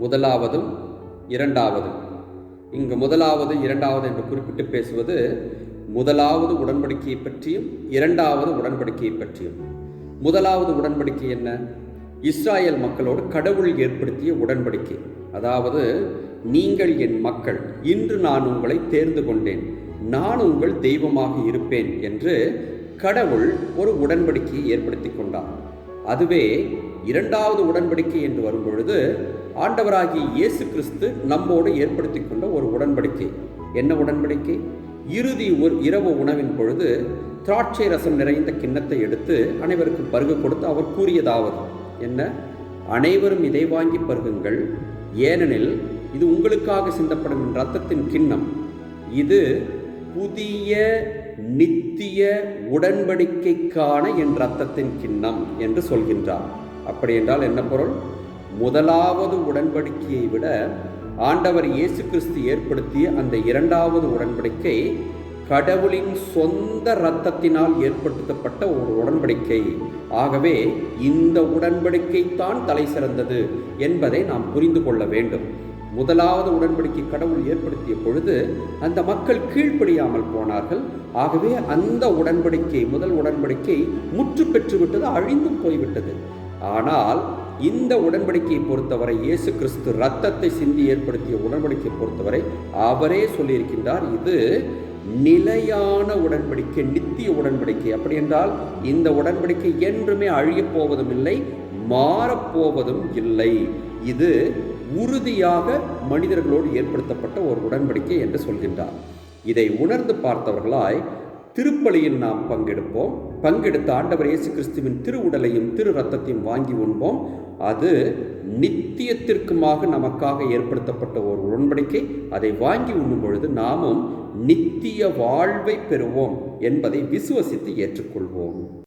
முதலாவதும் இரண்டாவதும். இங்கு முதலாவது இரண்டாவது என்று குறிப்பிட்டு பேசுவது முதலாவது உடன்படிக்கையை பற்றியும் இரண்டாவது உடன்படிக்கையை பற்றியும். முதலாவது உடன்படிக்கை என்ன? இஸ்ராயல் மக்களோடு கடவுள் ஏற்படுத்திய உடன்படிக்கை. அதாவது நீங்கள் என் மக்கள் இன்று நான் உங்களை தேர்ந்து கொண்டேன் நான் உங்கள் தெய்வமாக இருப்பேன் என்று கடவுள் ஒரு உடன்படிக்கையை ஏற்படுத்தி கொண்டார். அதுவே இரண்டாவது உடன்படிக்கை என்று வரும்பொழுது ஆண்டவராகிய இயேசு கிறிஸ்து நம்மோடு ஏற்படுத்தி கொண்ட ஒரு உடன்படிக்கை. என்ன உடன்படிக்கை? இறுதி ஒரு இரவு உணவின் பொழுது திராட்சை ரசம் நிறைந்த கிண்ணத்தை எடுத்து அனைவருக்கும் பருகு கொடுத்து அவர் கூறியதாவது. என்ன? அனைவரும் இதை வாங்கி பருகுங்கள். ஏனெனில் இது உங்களுக்காக சிந்தப்படும் என் ரத்தத்தின் கிண்ணம். இது புதிய நித்திய உடன்படிக்கைக்கான என் ரத்தத்தின் கிண்ணம் என்று சொல்கின்றார். அப்படி என்றால் என்ன பொருள்? முதலாவது உடன்படிக்கையை விட ஆண்டவர் இயேசு கிறிஸ்து ஏற்படுத்திய அந்த இரண்டாவது உடன்படிக்கை கடவுளின் சொந்த இரத்தத்தினால் ஏற்படுத்தப்பட்ட ஒரு உடன்படிக்கை. ஆகவே இந்த உடன்படிக்கைத்தான் தலை சிறந்தது என்பதை நாம் புரிந்து கொள்ள வேண்டும். முதலாவது உடன்படிக்கை கடவுள் ஏற்படுத்திய பொழுது அந்த மக்கள் கீழ்ப்படியாமல் போனார்கள். ஆகவே அந்த உடன்படிக்கை முதல் உடன்படிக்கை முற்று பெற்றுவிட்டது அழிந்தும் போய்விட்டது. ஆனால் இந்த உடன்படிக்கையை பொறுத்தவரை இயேசு கிறிஸ்து ரத்தத்தை சிந்தி ஏற்படுத்திய உடன்படிக்கையை பொறுத்தவரை அவரே சொல்லியிருக்கின்றார் இது நிலையான உடன்படிக்கை நித்திய உடன்படிக்கை. அப்படி என்றால் இந்த உடன்படிக்கை என்றுமே அழியப் போவதும் இல்லை மாறப்போவதும் இல்லை. இது உறுதியாக மனிதர்களோடு ஏற்படுத்தப்பட்ட ஒரு உடன்படிக்கை என்று சொல்கின்றார். இதை உணர்ந்து பார்த்தவர்களாய் திருப்பலியில் நாம் பங்கெடுப்போம். பங்கெடுத்த ஆண்டவர் இயேசு கிறிஸ்துவின் திரு உடலையும் திரு ரத்தத்தையும் வாங்கி உண்போம். அது நித்தியத்திற்குமாக நமக்காக ஏற்படுத்தப்பட்ட ஒரு உடன்படிக்கை. அதை வாங்கி உண்ணும் பொழுது நாமும் நித்திய வாழ்வை பெறுவோம் என்பதை விசுவசித்து ஏற்றுக்கொள்வோம்.